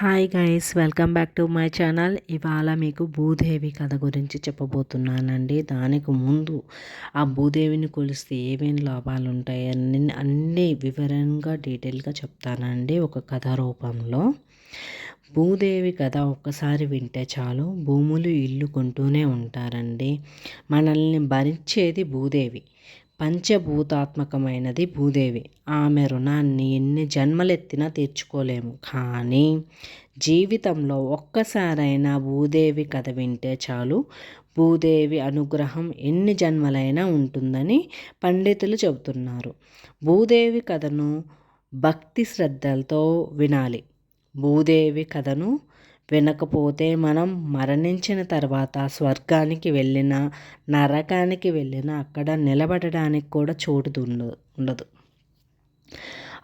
Hi guys welcome back to my channel ఇవాళ మీకు భూదేవి కథ గురించి చెప్పబోతున్నానండి. దానికి ముందు ఆ భూదేవిని కొలిస్తే ఏమేమి లాభాలు ఉంటాయని అన్ని అన్ని వివరంగా డీటెయిల్గా చెప్తానండి ఒక కథ రూపంలో. భూదేవి కథ ఒక్కసారి వింటే చాలు భూములు ఇల్లు కొంటూనే ఉంటారండి. మనల్ని భరించేది భూదేవి. పంచభూతాత్మకమైనది భూదేవి. ఆమె రుణాన్ని ఎన్ని జన్మలెత్తినా తీర్చుకోలేము. కానీ జీవితంలో ఒక్కసారైనా భూదేవి కథ వింటే చాలు. భూదేవి అనుగ్రహం ఎన్ని జన్మలైనా ఉంటుందని పండితులు చెబుతున్నారు. భూదేవి కథను భక్తి శ్రద్ధలతో వినాలి. భూదేవి కథను వినకపోతే మనం మరణించిన తర్వాత స్వర్గానికి వెళ్ళిన నరకానికి వెళ్ళిన అక్కడ నిలబడడానికి కూడా చోటు ఉండదు.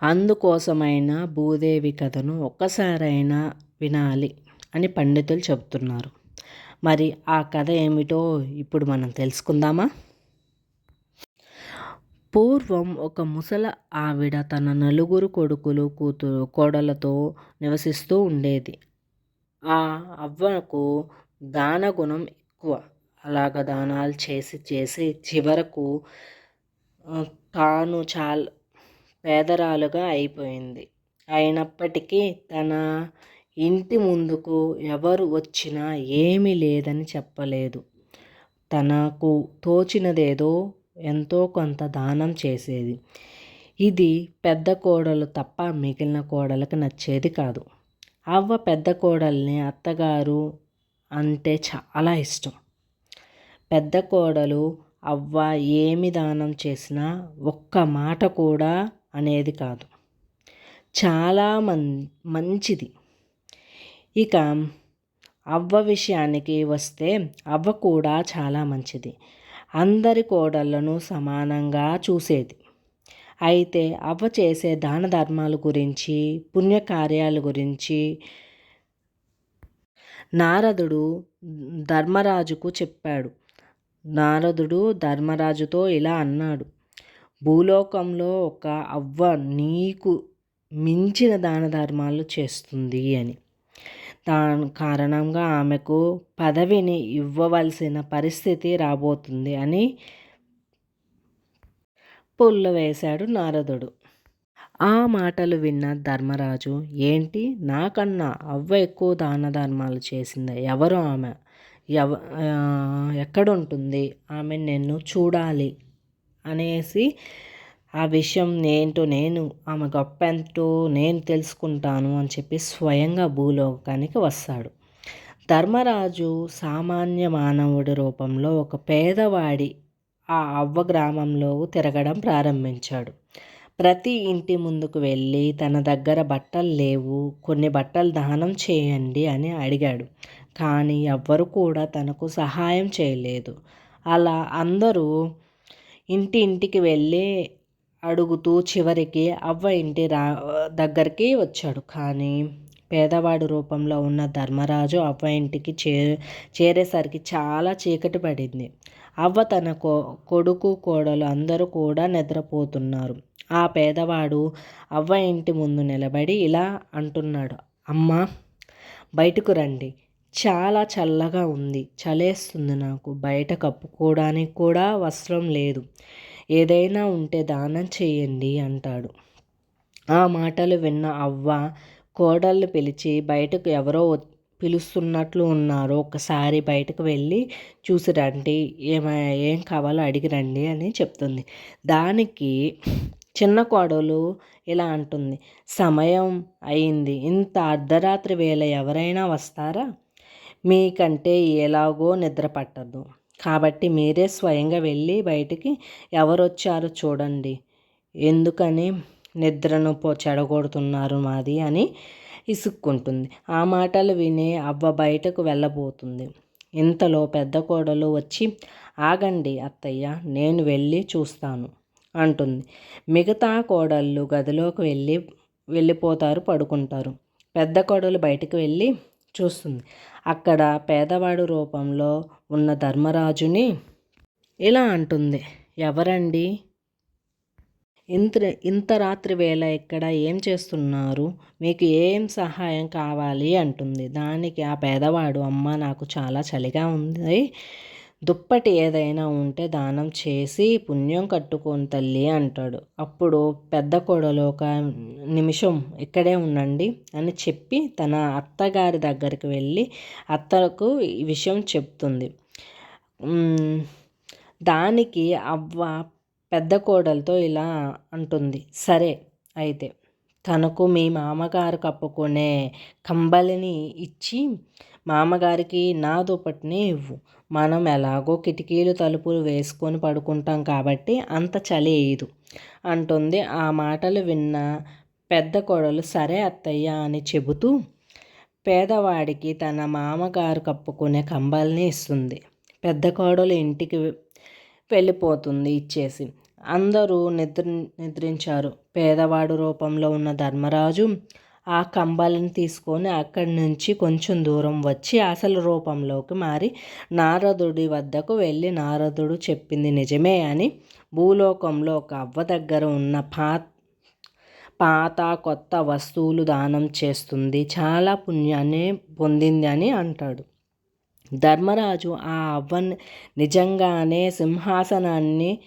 అందుకోసమైనా భూదేవి కథను ఒక్కసారైనా వినాలి అని పండితులు చెబుతున్నారు. మరి ఆ కథ ఏమిటో ఇప్పుడు మనం తెలుసుకుందామా? పూర్వం ఒక ముసల ఆవిడ తన నలుగురు కొడుకులు కూతురు కోడలతో నివసిస్తూ ఉండేది. ఆ అవ్వకు దాన గుణం ఎక్కువ. అలాగ దానాలు చేసి చేసి చివరకు తాను చాలా పేదరాలుగా అయిపోయింది. అయినప్పటికీ తన ఇంటి ముందుకు ఎవరు వచ్చినా ఏమీ లేదని చెప్పలేదు. తనకు తోచినదేదో ఎంతో కొంత దానం చేసేది. ఇది పెద్ద కోడలు తప్ప మిగిలిన కోడలకు నచ్చేది కాదు. అవ్వ పెద్ద కోడల్ని అత్తగారు అంటే చాలా ఇష్టం. పెద్ద కోడలు అవ్వ ఏమి దానం చేసినా ఒక్క మాట కూడా అనేది కాదు. చాలా మం మంచిది. ఇక అవ్వ విషయానికి వస్తే అవ్వ కూడా చాలా మంచిది. అందరి కోడళ్ళను సమానంగా చూసేది. అయితే అవ్వ చేసే దాన ధర్మాల గురించి పుణ్యకార్యాల గురించి నారదుడు ధర్మరాజుకు చెప్పాడు. నారదుడు ధర్మరాజుతో ఇలా అన్నాడు. భూలోకంలో ఒక అవ్వ నీకు మించిన దాన ధర్మాలు చేస్తుంది అని. దాని కారణంగా ఆమెకు పదవిని ఇవ్వవలసిన పరిస్థితి రాబోతుంది అని పుల్ల వేశాడు నారదుడు. ఆ మాటలు విన్న ధర్మరాజు ఏంటి? నాకన్నా అవ్వ ఎక్కువ దాన ధర్మాలు చేసింది ఎవరు ఆమె? ఎవ ఎక్కడుంటుంది? ఆమె నిన్ను చూడాలి అనేసి ఆ విషయం ఏంటో నేను ఆమె గొప్ప ఎంతో నేను తెలుసుకుంటాను అని చెప్పి స్వయంగా భూలోకానికి వస్తాడు. ధర్మరాజు సామాన్య మానవుడి రూపంలో ఒక పేదవాడి ఆ అవ్వ గ్రామంలో తిరగడం ప్రారంభించాడు. ప్రతి ఇంటి ముందుకు వెళ్ళి తన దగ్గర బట్టలు లేవు కొన్ని బట్టలు దానం చేయండి అని అడిగాడు. కానీ ఎవ్వరు కూడా తనకు సహాయం చేయలేదు. అలా అందరూ ఇంటి ఇంటికి వెళ్ళి అడుగుతూ చివరికి అవ్వ ఇంటి రా దగ్గరికి వచ్చాడు. కానీ పేదవాడి రూపంలో ఉన్న ధర్మరాజు అవ్వ ఇంటికి చే చేరేసరికి చాలా చీకటి పడింది. అవ్వ తన కొ కొడుకు కోడలు అందరూ కూడా నిద్రపోతున్నారు. ఆ పేదవాడు అవ్వ ఇంటి ముందు నిలబడి ఇలా అంటున్నాడు. అమ్మ బయటకు రండి. చాలా చల్లగా ఉంది. చలేస్తుంది నాకు. బయట కప్పుకోవడానికి కూడా వస్త్రం లేదు. ఏదైనా ఉంటే దానం చేయండి అంటాడు. ఆ మాటలు విన్న అవ్వ కోడళ్ళు పిలిచి బయటకు ఎవరో పిలుస్తున్నట్లు ఉన్నారు. ఒకసారి బయటకు వెళ్ళి చూసి రండి ఏమ ఏం కావాలో అడిగి రండి అని చెప్తుంది. దానికి చిన్న కోడలు ఇలా అంటుంది. సమయం అయింది. ఇంత అర్ధరాత్రి వేళ ఎవరైనా వస్తారా? మీకంటే ఎలాగో నిద్ర పట్టదు. కాబట్టి మీరే స్వయంగా వెళ్ళి బయటికి ఎవరు వచ్చారో చూడండి. ఎందుకని నిద్రను పో చెడగొడుతున్నారు మాది అని ఇసుక్కుంటుంది. ఆ మాటలు విని అవ్వ బయటకు వెళ్ళబోతుంది. ఇంతలో పెద్ద కోడలు వచ్చి ఆగండి అత్తయ్య నేను వెళ్ళి చూస్తాను అంటుంది. మిగతా కోడళ్ళు గదిలోకి వెళ్ళి వెళ్ళిపోతారు పడుకుంటారు. పెద్ద కోడలు బయటకు వెళ్ళి చూస్తుంది. అక్కడ పేదవాడు రూపంలో ఉన్న ధర్మరాజుని ఇలా అంటుంది. ఎవరండి? ఇంత ఇంత రాత్రి వేళ ఇక్కడ ఏం చేస్తున్నారు? మీకు ఏం సహాయం కావాలి అంటుంది. దానికి ఆ పేదవాడు అమ్మ నాకు చాలా చలిగా ఉంది. దుప్పటి ఏదైనా ఉంటే దానం చేసి పుణ్యం కట్టుకొని తల్లి అంటాడు. అప్పుడు పెద్ద కోడలు ఒక నిమిషం ఇక్కడే ఉండండి అని చెప్పి తన అత్తగారి దగ్గరికి వెళ్ళి అత్తకు ఈ విషయం చెప్తుంది. దానికి అవ్వ పెద్ద కోడలతో ఇలా అంటుంది. సరే అయితే తనకు మీ మామగారు కప్పుకునే కంబలిని ఇచ్చి మామగారికి నా దుప్పటిని ఇవ్వు. మనం ఎలాగో కిటికీలు తలుపులు వేసుకొని పడుకుంటాం కాబట్టి అంత చలి వేయదు అంటుంది. ఆ మాటలు విన్న పెద్ద కోడలు సరే అత్తయ్య అని చెబుతూ పేదవాడికి తన మామగారు కప్పుకునే కంబల్ని ఇస్తుంది. పెద్ద కోడలు ఇంటికి వెళ్ళిపోతుంది ఇచ్చేసి. అందరూ నిద్ర నిద్రించారు. పేదవాడు రూపంలో ఉన్న ధర్మరాజు ఆ కంబాలను తీసుకొని అక్కడి నుంచి కొంచెం దూరం వచ్చి అసలు రూపంలోకి మారి నారదుడి వద్దకు వెళ్ళి నారదుడు చెప్పింది నిజమే అని భూలోకంలో ఒక అవ్వ దగ్గర ఉన్న పా పాత కొత్త వస్తువులు దానం చేస్తుంది. చాలా పుణ్యాన్ని పొందింది అని అంటాడు. ధర్మరాజు ఆ అవ్వని నిజంగానే సింహాసనాన్ని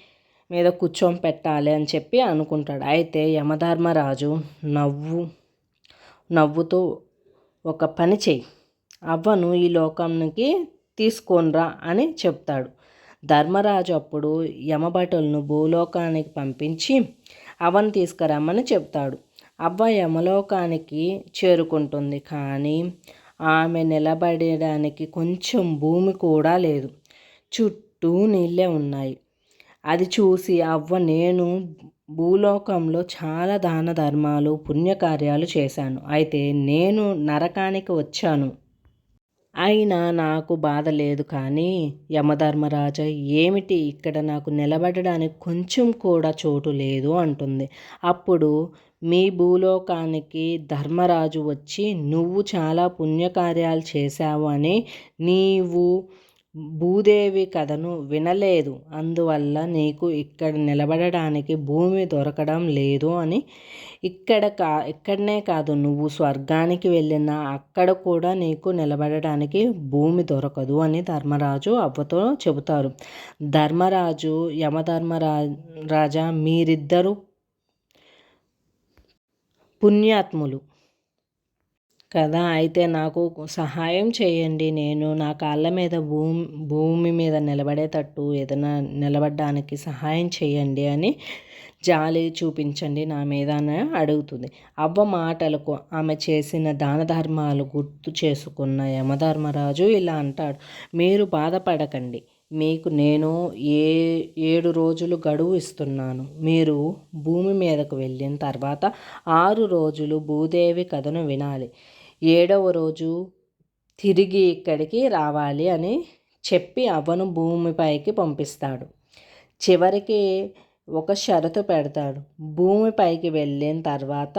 మీద కూర్చొని పెట్టాలి అని చెప్పి అనుకుంటాడు. అయితే యమధర్మరాజు నవ్వు నవ్వుతూ ఒక పని చెయ్యి. అవ్వను ఈ లోకానికి తీసుకొనిరా అని చెప్తాడు. ధర్మరాజు అప్పుడు యమభటులను భూలోకానికి పంపించి అవ్వను తీసుకురమ్మని చెప్తాడు. అవ్వ యమలోకానికి చేరుకుంటుంది కానీ ఆమె నిలబడడానికి కొంచెం భూమి కూడా లేదు. చుట్టూ నీళ్ళే ఉన్నాయి. అది చూసి అవ్వ నేను భూలోకంలో చాలా దాన ధర్మాలు పుణ్యకార్యాలు చేశాను. అయితే నేను నరకానికి వచ్చాను. అయినా నాకు బాధ లేదు కానీ యమధర్మరాజ ఏమిటి ఇక్కడ నాకు నిలబడడానికి కొంచెం కూడా చోటు లేదు అంటుంది. అప్పుడు మీ భూలోకానికి ధర్మరాజు వచ్చి నువ్వు చాలా పుణ్యకార్యాలు చేశావు అని నీవు భూదేవి కథను వినలేదు. అందువల్ల నీకు ఇక్కడ నిలబడడానికి భూమి దొరకడం లేదు అని ఇక్కడ కా ఇక్కడనే కాదు నువ్వు స్వర్గానికి వెళ్ళినా అక్కడ కూడా నీకు నిలబడడానికి భూమి దొరకదు అని ధర్మరాజు అవ్వతో చెబుతారు. ధర్మరాజు యమధర్మరా రాజా మీరిద్దరూ పుణ్యాత్ములు. కదా అయితే నాకు సహాయం చేయండి. నేను నా కాళ్ళ మీద భూమి భూమి మీద నిలబడేటట్టు ఏదైనా నిలబడడానికి సహాయం చేయండి అని జాలి చూపించండి నా మీద అని అడుగుతుంది. అవ్వ మాటలకు ఆమె చేసిన దాన ధర్మాలు గుర్తు చేసుకున్న యమధర్మరాజు ఇలా అంటాడు. మీరు బాధపడకండి. మీకు నేను ఏ ఏడు రోజులు గడువు ఇస్తున్నాను. మీరు భూమి మీదకు వెళ్ళిన తర్వాత ఆరు రోజులు భూదేవి కథను వినాలి. ఏడవ రోజు తిరిగి ఇక్కడికి రావాలి అని చెప్పి అవను భూమిపైకి పంపిస్తాడు. చివరికి ఒక షరతు పెడతాడు. భూమిపైకి వెళ్ళిన తర్వాత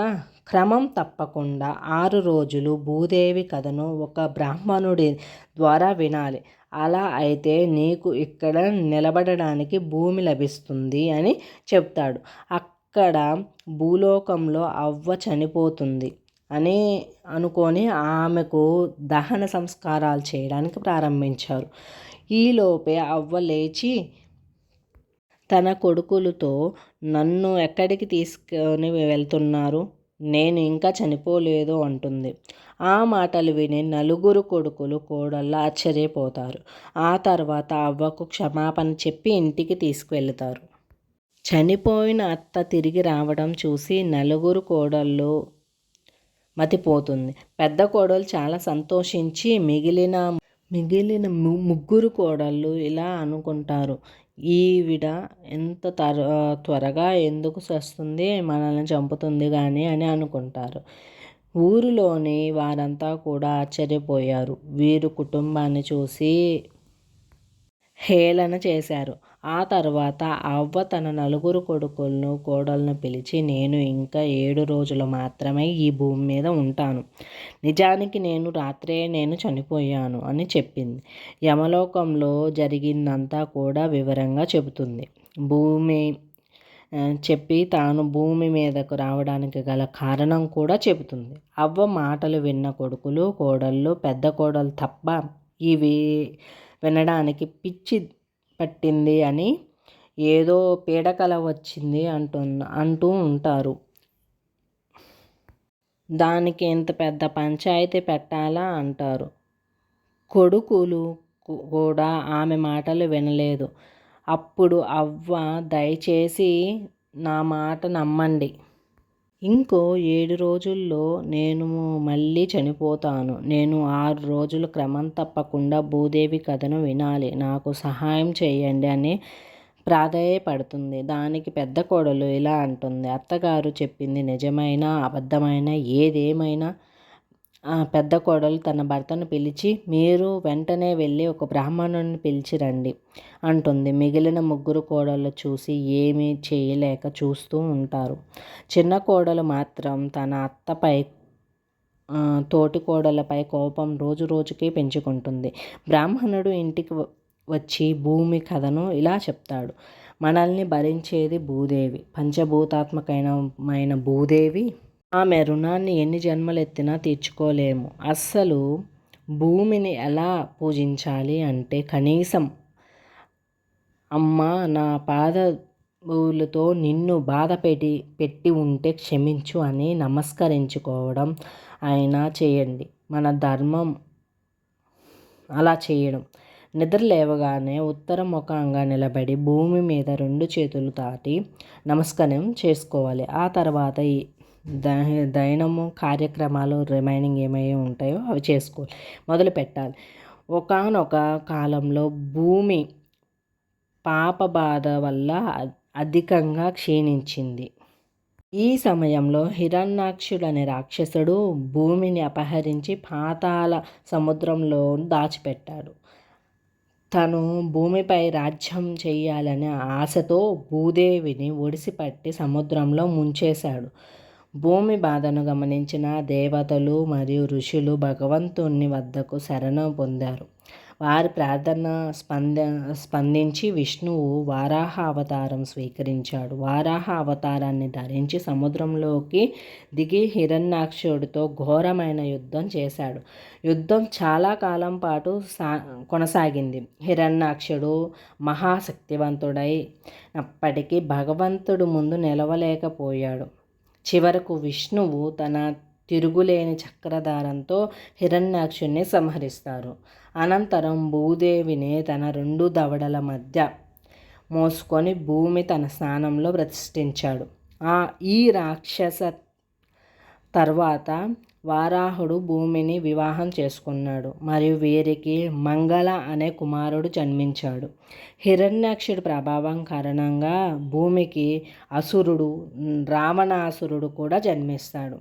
క్రమం తప్పకుండా ఆరు రోజులు భూదేవి కథను ఒక బ్రాహ్మణుడి ద్వారా వినాలి. అలా అయితే నీకు ఇక్కడ నిలబడడానికి భూమి లభిస్తుంది అని చెప్తాడు. అక్కడ భూలోకంలో అవ్వ చనిపోతుంది. అని అనుకొని ఆమెకు దహన సంస్కారాలు చేయడానికి ప్రారంభించారు. ఈలోపే అవ్వ లేచి తన కొడుకులతో నన్ను ఎక్కడికి తీసుకొని వెళ్తున్నారు? నేను ఇంకా చనిపోలేదు అంటుంది. ఆ మాటలు విని నలుగురు కొడుకులు కోడళ్ళు ఆశ్చర్యపోతారు. ఆ తర్వాత అవ్వకు క్షమాపణ చెప్పి ఇంటికి తీసుకువెళ్తారు. చనిపోయిన అత్త తిరిగి రావడం చూసి నలుగురు కోడళ్ళు మతిపోతుంది. పెద్ద కోడలు చాలా సంతోషించి మిగిలిన మిగిలిన ముగ్గురు కోడళ్ళు ఇలా అనుకుంటారు. ఈవిడ ఎంత తర త్వరగా ఎందుకు వస్తుంది మనల్ని చంపుతుంది కానీ అని అనుకుంటారు. ఊరిలోని వారంతా కూడా ఆశ్చర్యపోయారు. వీరు కుటుంబాన్ని చూసి హేళన చేశారు. ఆ తర్వాత అవ్వ తన నలుగురు కొడుకులను కోడలను పిలిచి నేను ఇంకా ఏడు రోజులు మాత్రమే ఈ భూమి మీద ఉంటాను. నిజానికి నేను రాత్రే నేను చనిపోయాను అని చెప్పింది. యమలోకంలో జరిగిందంతా కూడా వివరంగా చెబుతుంది. భూమి చెప్పి తాను భూమి మీదకు రావడానికి గల కారణం కూడా చెబుతుంది. అవ్వ మాటలు విన్న కొడుకులు కోడళ్ళు పెద్ద కోడలు తప్ప ఇవి వినడానికి పిచ్చి పట్టింది అని ఏదో పీడకల వచ్చింది అంటున్న అంటూ ఉంటారు. దానికి ఇంత పెద్ద పంచాయతీ పెట్టాలా అంటారు. కొడుకులు కూడా ఆమె మాటలు వినలేదు. అప్పుడు అవ్వ దయచేసి నా మాట నమ్మండి. ఇంకో ఏడు రోజుల్లో నేను మళ్ళీ చనిపోతాను. నేను ఆరు రోజులు క్రమం తప్పకుండా భూదేవి కథను వినాలి. నాకు సహాయం చేయండి అని ప్రాధేయపడుతుంది. దానికి పెద్ద కోడలు ఇలా అంటుంది. అత్తగారు చెప్పింది నిజమైన అబద్ధమైన ఏదేమైనా పెద్ద కోడలు తన భర్తను పిలిచి మీరు వెంటనే వెళ్ళి ఒక బ్రాహ్మణుని పిలిచి రండి అంటుంది. మిగిలిన ముగ్గురు కోడళ్ళు చూసి ఏమీ చేయలేక చూస్తూ ఉంటారు. చిన్న కోడలు మాత్రం తన అత్తపై తోటి కోడలపై కోపం రోజు రోజుకి పెంచుకుంటుంది. బ్రాహ్మణుడు ఇంటికి వచ్చి భూమి కథను ఇలా చెప్తాడు. మనల్ని భరించేది భూదేవి పంచభూతాత్మకమైన భూదేవి ఆమె రుణాన్ని ఎన్ని జన్మలు ఎత్తినా తీర్చుకోలేము. అస్సలు భూమిని ఎలా పూజించాలి అంటే కనీసం అమ్మ నా పాద భూలతో నిన్ను బాధ పెట్టి పెట్టి ఉంటే క్షమించు అని నమస్కరించుకోవడం అయినా చేయండి. మన ధర్మం అలా చేయడం. నిద్ర లేవగానే ఉత్తర ముఖంగా నిలబడి భూమి మీద రెండు చేతులు తాటి నమస్కారం చేసుకోవాలి. ఆ తర్వాత దైనము కార్యక్రమాలు రిమైనింగ్ ఏమై ఉంటాయో అవి చేసుకోవాలి. మొదలు పెట్టాలి. ఒకనొక కాలంలో భూమి పాప బాధ వల్ల అధికంగా క్షీణించింది. ఈ సమయంలో హిరణ్యాక్షుడనే రాక్షసుడు భూమిని అపహరించి పాతాల సముద్రంలో దాచిపెట్టాడు. తను భూమిపై రాజ్యం చేయాలనే ఆశతో భూదేవిని ఒడిసిపట్టి సముద్రంలో ముంచేశాడు. భూమి బాధను గమనించిన దేవతలు మరియు ఋషులు భగవంతుని వద్దకు శరణం పొందారు. వారి ప్రార్థన స్పంద స్పందించి విష్ణువు వారాహ అవతారం స్వీకరించాడు. వారాహ అవతారాన్ని ధరించి సముద్రంలోకి దిగి హిరణ్యాక్షుడితో ఘోరమైన యుద్ధం చేశాడు. యుద్ధం చాలా కాలం పాటు సా కొనసాగింది. హిరణ్యాక్షుడు మహాశక్తివంతుడై అప్పటికీ భగవంతుడు ముందు నిలవలేకపోయాడు. చివరకు విష్ణువు తన తిరుగులేని చక్రధారంతో హిరణ్యాక్షుణ్ణి సంహరిస్తారు. అనంతరం భూదేవిని తన రెండు దవడల మధ్య మోసుకొని భూమి తన స్థానంలో ప్రతిష్ఠించాడు. ఆ ఈ రాక్షస తర్వాత వారాహుడు భూమిని వివాహం చేసుకున్నాడు. మరియు వీరికి మంగళ అనే కుమారుడు జన్మించాడు. హిరణ్యాక్షుడి ప్రభావం కారణంగా భూమికి అసురుడు రావణాసురుడు కూడా జన్మిస్తాడు.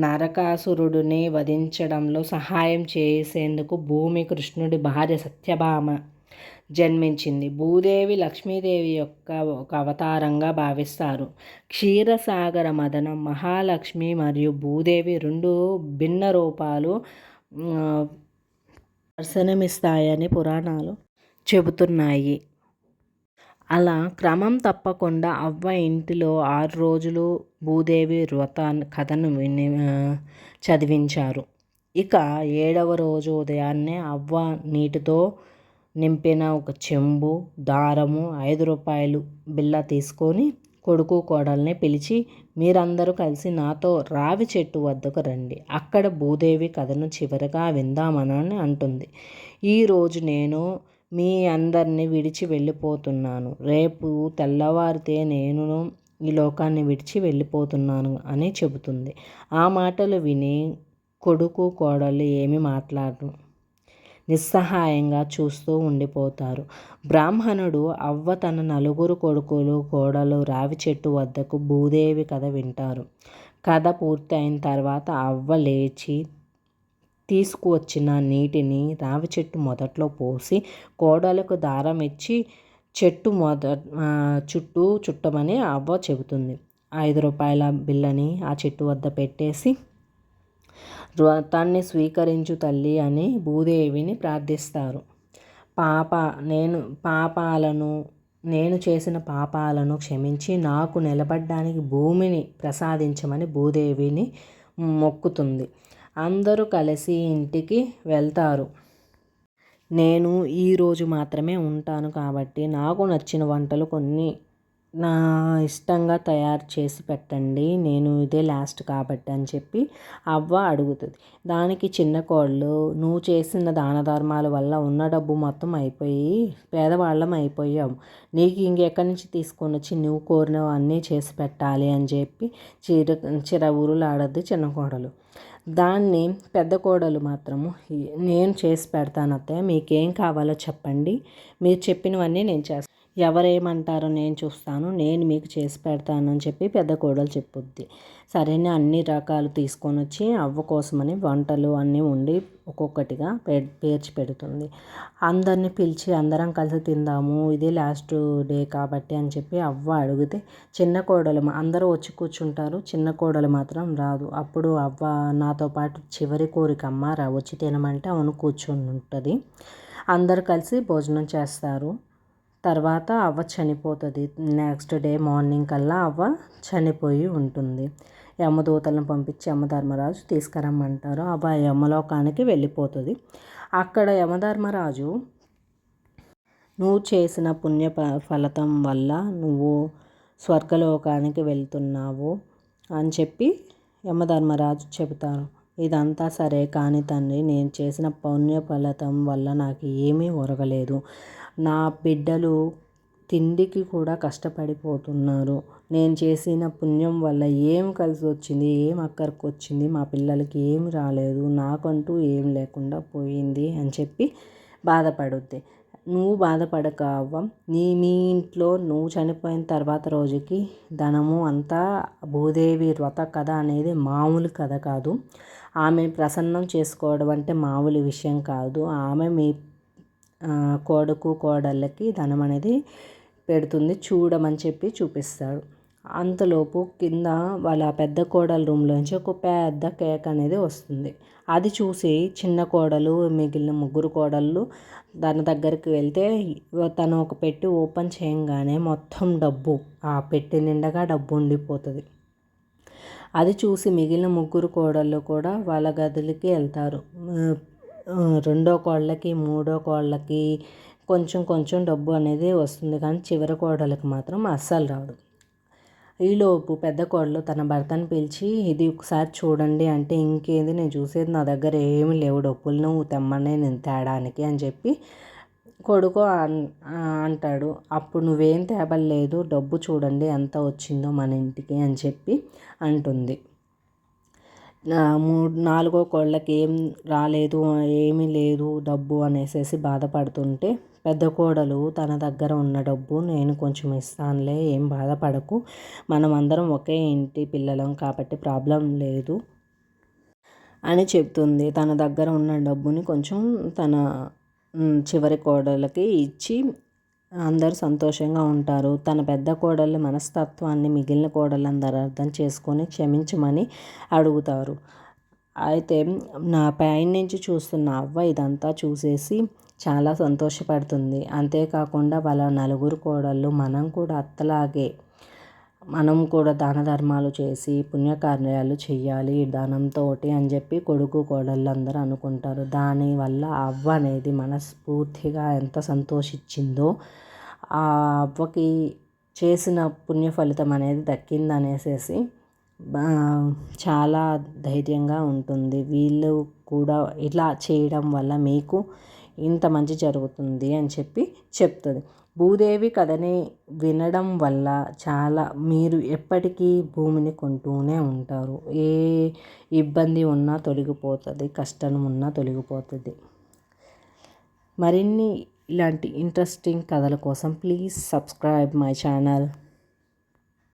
నరకాసురుడిని వధించడంలో సహాయం చేసేందుకు భూమి కృష్ణుడి భార్య సత్యభామ జన్మించింది. భూదేవి లక్ష్మీదేవి యొక్క ఒక అవతారంగా భావిస్తారు. క్షీరసాగర మదనం మహాలక్ష్మి మరియు భూదేవి రెండు భిన్న రూపాలు దర్శనమిస్తాయని పురాణాలు చెబుతున్నాయి. అలా క్రమం తప్పకుండా అవ్వ ఇంటిలో ఆరు రోజులు భూదేవి వ్రత కథను విని చదివించారు. ఇక ఏడవ రోజు ఉదయాన్నే అవ్వ నీటితో నింపిన ఒక చెంబు దారము ఐదు రూపాయలు బిల్ల తీసుకొని కొడుకు కోడల్ని పిలిచి మీరందరూ కలిసి నాతో రావి చెట్టు వద్దకు రండి. అక్కడ భూదేవి కథను చివరిగా విందామనని అంటుంది. ఈరోజు నేను మీ అందరినీ విడిచి వెళ్ళిపోతున్నాను. రేపు తెల్లవారితే నేను ఈ లోకాన్ని విడిచి వెళ్ళిపోతున్నాను అని చెబుతుంది. ఆ మాటలు విని కొడుకు కోడలు ఏమి మాట్లాడరు. నిస్సహాయంగా చూస్తూ ఉండిపోతారు. బ్రాహ్మణుడు అవ్వ తన నలుగురు కొడుకులు కోడలు రావి చెట్టు వద్దకు భూదేవి కథ వింటారు. కథ పూర్తి అయిన తర్వాత అవ్వ లేచి తీసుకువచ్చిన నీటిని రావి చెట్టు మొదట్లో పోసి కోడలకు దారం ఇచ్చి చెట్టు మొద చుట్టూ చుట్టమని అవ్వ చెబుతుంది. ఐదు రూపాయల బిల్లని ఆ చెట్టు వద్ద పెట్టేసి వ్రతాన్ని స్వీకరించు తల్లి అని భూదేవిని ప్రార్థిస్తారు. పాప నేను పాపాలను నేను చేసిన పాపాలను క్షమించి నాకు నిలబడ్డానికి భూమిని ప్రసాదించమని భూదేవిని మొక్కుతుంది. అందరూ కలిసి ఇంటికి వెళ్తారు. నేను ఈరోజు మాత్రమే ఉంటాను కాబట్టి నాకు నచ్చిన వంటలు కొన్ని నా ఇష్టంగా తయారు చేసి పెట్టండి నేను ఇదే లాస్ట్ కాబట్టి అని చెప్పి అవ్వ అడుగుతుంది. దానికి చిన్న కోళ్ళు నువ్వు చేసిన దాన ధర్మాల వల్ల ఉన్న డబ్బు మొత్తం అయిపోయి పేదవాళ్ళం అయిపోయాం. నీకు ఇంకెక్కడి నుంచి తీసుకొని వచ్చి నువ్వు కోరినవి అన్నీ చేసి పెట్టాలి అని చెప్పి చిర చిర ఊరులాడద్దు చిన్న కోడలు. దాన్ని పెద్ద కోడలు మాత్రము నేను చేసి పెడతాను అత్తయ్య మీకేం కావాలో చెప్పండి మీరు చెప్పినవన్నీ నేను చేస్తాను ఎవరేమంటారో నేను చూస్తాను నేను మీకు చేసి పెడతానని చెప్పి పెద్ద కోడలు చెప్పుద్ది. సరేనే అన్ని రకాలు తీసుకొని వచ్చి అవ్వ కోసమని వంటలు అన్నీ ఉండి ఒక్కొక్కటిగా పే పేర్చి పెడుతుంది. అందరిని పిలిచి అందరం కలిసి తిందాము ఇది లాస్ట్ డే కాబట్టి అని చెప్పి అవ్వ అడిగితే చిన్న కోడలు అందరూ వచ్చి కూర్చుంటారు చిన్న కోడలు మాత్రం రాదు. అప్పుడు అవ్వ నాతో పాటు చివరి కోరిక అమ్మ రా వచ్చి తినమంటే అవును కూర్చొని ఉంటుంది. అందరు కలిసి భోజనం చేస్తారు. తర్వాత అవ్వ చనిపోతుంది. నెక్స్ట్ డే మార్నింగ్ కల్లా అవ్వ చనిపోయి ఉంటుంది. యమదూతలను పంపించి యమధర్మరాజు తీసుకురమ్మంటారు. అవ్వ యమలోకానికి వెళ్ళిపోతుంది. అక్కడ యమధర్మరాజు నువ్వు చేసిన పుణ్య ఫలితం వల్ల నువ్వు స్వర్గలోకానికి వెళ్తున్నావు అని చెప్పి యమధర్మరాజు చెబుతారు. ఇదంతా సరే కానీ తండ్రి నేను చేసిన పుణ్య ఫలితం వల్ల నాకు ఏమీ ఒరగలేదు. నా బిడ్డలు తిండికి కూడా కష్టపడిపోతున్నారు. నేను చేసిన పుణ్యం వల్ల ఏం కలిసి వచ్చింది ఏం అక్కడికి వచ్చింది మా పిల్లలకి ఏం రాలేదు నాకంటూ ఏం లేకుండా పోయింది అని చెప్పి బాధపడుద్ది. నువ్వు బాధపడక అవ్వ నీ మీ ఇంట్లో నువ్వు చనిపోయిన తర్వాత రోజుకి ధనము అంతా భూదేవి వ్రత కథ అనేది మామూలు కథ కాదు. ఆమె ప్రసన్నం చేసుకోవడం అంటే మామూలు విషయం కాదు. ఆమె మీ కోడకు కోడళ్ళకి ధనం అనేది పెడుతుంది. చూడమని చెప్పి చూపిస్తాడు. అంతలోపు కింద వాళ్ళ పెద్ద కోడల రూమ్లోంచి ఒక పెద్ద కేక్ అనేది వస్తుంది. అది చూసి చిన్న కోడలు మిగిలిన ముగ్గురు కోడళ్ళు దాని దగ్గరికి వెళ్తే తను ఒక పెట్టి ఓపెన్ చేయంగానే మొత్తం డబ్బు ఆ పెట్టి నిండగా డబ్బు ఉండిపోతుంది. అది చూసి మిగిలిన ముగ్గురు కోడళ్ళు కూడా వాళ్ళ గదులకి వెళ్తారు. రెండో కోళ్ళకి మూడో కోళ్ళకి కొంచెం కొంచెం డబ్బు అనేది వస్తుంది కానీ చివరి కోడలకు మాత్రం అస్సలు రాదు. ఈలోపు పెద్ద కోడలు తన భర్తను పిలిచి ఇది ఒకసారి చూడండి అంటే ఇంకేంది? నేను చూసేది నా దగ్గర ఏమి లేవు డబ్బులు నువ్వు తెమ్మనే నేను తేడానికి అని చెప్పి కొడుకు అంటాడు. అప్పుడు నువ్వేం తేబలేదు డబ్బు చూడండి ఎంత వచ్చిందో మన ఇంటికి అని చెప్పి అంటుంది. మూడు నాలుగో కోళ్ళకి ఏం రాలేదు ఏమీ లేదు డబ్బు అనేసి బాధపడుతుంటే పెద్ద కోడలు తన దగ్గర ఉన్న డబ్బు నేను కొంచెం ఇస్తానులే ఏం బాధపడకు. మనం అందరం ఒకే ఇంటి పిల్లలం కాబట్టి ప్రాబ్లం లేదు అని చెప్తుంది. తన దగ్గర ఉన్న డబ్బుని కొంచెం తన చివరి కోడలకి ఇచ్చి అందరూ సంతోషంగా ఉంటారు. తన పెద్ద కోడళ్ళ మనస్తత్వాన్ని మిగిలిన కోడళ్ళందరూ అర్థం చేసుకొని క్షమించమని అడుగుతారు. అయితే నా పైన నుంచి చూస్తున్న అవ్వ ఇదంతా చూసేసి చాలా సంతోషపడుతుంది. అంతేకాకుండా వాళ్ళ నలుగురు కోడళ్ళు మనం కూడా అత్తలాగే మనం కూడా దాన ధర్మాలు చేసి పుణ్యకార్యాలు చెయ్యాలి దానంతో అని చెప్పి కొడుకు కోడళ్ళు అందరూ అనుకుంటారు దానివల్ల అవ్వ అనేది మనస్ఫూర్తిగా ఎంత సంతోషించిందో ఆ అవ్వకి చేసిన పుణ్య ఫలితం అనేది దక్కింది అనేసి చాలా ధైర్యంగా ఉంటుంది. వీళ్ళు కూడా ఇలా చేయడం వల్ల మీకు ఇంత మంచి జరుగుతుంది అని చెప్పి చెప్తుంది. భూదేవి కథని వినడం వల్ల చాలా మీరు ఎప్పటికీ భూమిని కొంటూనే ఉంటారు. ఏ ఇబ్బంది ఉన్నా తొలగిపోతుంది కష్టం ఉన్నా తొలగిపోతుంది. మరిన్ని ఇలాంటి ఇంట్రెస్టింగ్ కథల కోసం ప్లీజ్ సబ్స్క్రైబ్ మై ఛానల్